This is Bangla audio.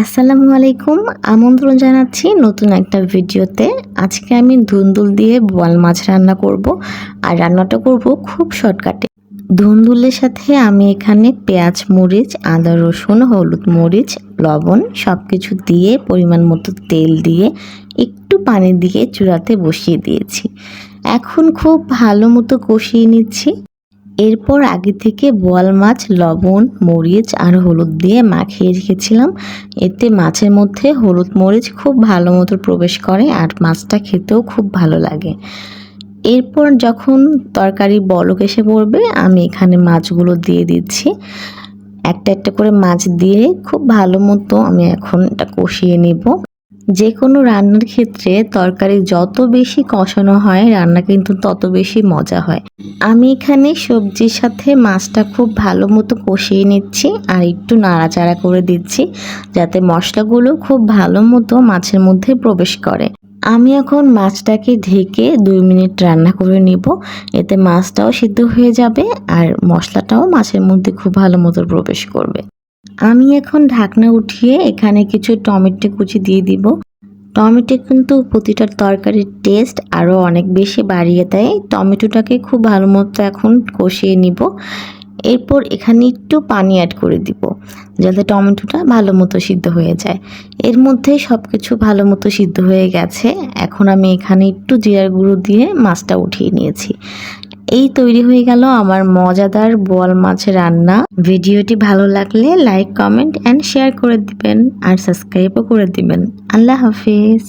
আসসালামু আলাইকুম। আমন্ত্রণ জানাচ্ছি নতুন একটা ভিডিওতে। আজকে আমি ধুন্দুল দিয়ে বোয়াল মাছ রান্না করব আর রান্নাটা করব খুব শর্টকাটে। ধুন্দুলের সাথে আমি এখানে পেঁয়াজ, মরিচ, আদা, রসুন, হলুদ মরিচ, লবণ সব কিছু দিয়ে পরিমাণ মতো তেল দিয়ে একটু পানি দিয়ে চূড়াতে বসিয়ে দিয়েছি। এখন খুব ভালো মতো কষিয়ে নিচ্ছি। এরপর আগে থেকে বোয়াল মাছ, লবণ, মরিচ আর হলুদ দিয়ে মাখিয়ে রেখেছিলাম। এতে মাছের মধ্যে হলুদ মরিচ খুব ভালো মতো প্রবেশ করে আর মাছটা খেতেও খুব ভালো লাগে। এরপর যখন তরকারি বলক এসে পড়বে, আমি এখানে মাছগুলো দিয়ে দিচ্ছি। একটা একটা করে মাছ দিয়ে খুব ভালো মতো আমি এখন এটা কষিয়ে নিব। যে কোনো রান্নার ক্ষেত্রে তরকারি যত বেশি কষানো হয়, রান্না কিন্তু তত বেশি মজা হয়। আমি এখানে সবজির সাথে মাছটা খুব ভালো মতো কষিয়ে নিচ্ছি আর একটু নাড়াচাড়া করে দিচ্ছি যাতে মশলাগুলো খুব ভালো মতো মাছের মধ্যে প্রবেশ করে। আমি এখন মাছটাকে ঢেকে দুই মিনিট রান্না করে নিব। এতে মাছটাও সিদ্ধ হয়ে যাবে আর মশলাটাও মাছের মধ্যে খুব ভালো মতো প্রবেশ করবে। আমি এখন ঢাকনা উঠিয়ে এখানে কিছু টমেটো কুচি দিয়ে দিব। টমেটো কিন্তু প্রতিটা তরকারির টেস্ট আরও অনেক বেশি বাড়িয়ে দেয়। টমেটোটাকে খুব ভালো মতো এখন কষিয়ে নিব। এরপর এখানে একটু পানি অ্যাড করে দিব, যাতে টমেটোটা ভালো মতো সিদ্ধ হয়ে যায়। এর মধ্যে সব কিছু ভালো মতো সিদ্ধ হয়ে গেছে। এখন আমি এখানে একটু জিরার গুঁড়ো দিয়ে মাছটা উঠিয়ে নিয়েছি। এই তৈরি হয়ে গেল আমার মজাদার বল মাছের রান্না। ভিডিওটি ভালো লাগলে লাইক কমেন্ট অ্যান্ড শেয়ার করে দিবেন আর সাবস্ক্রাইবও করে দিবেন। আল্লাহ হাফিজ।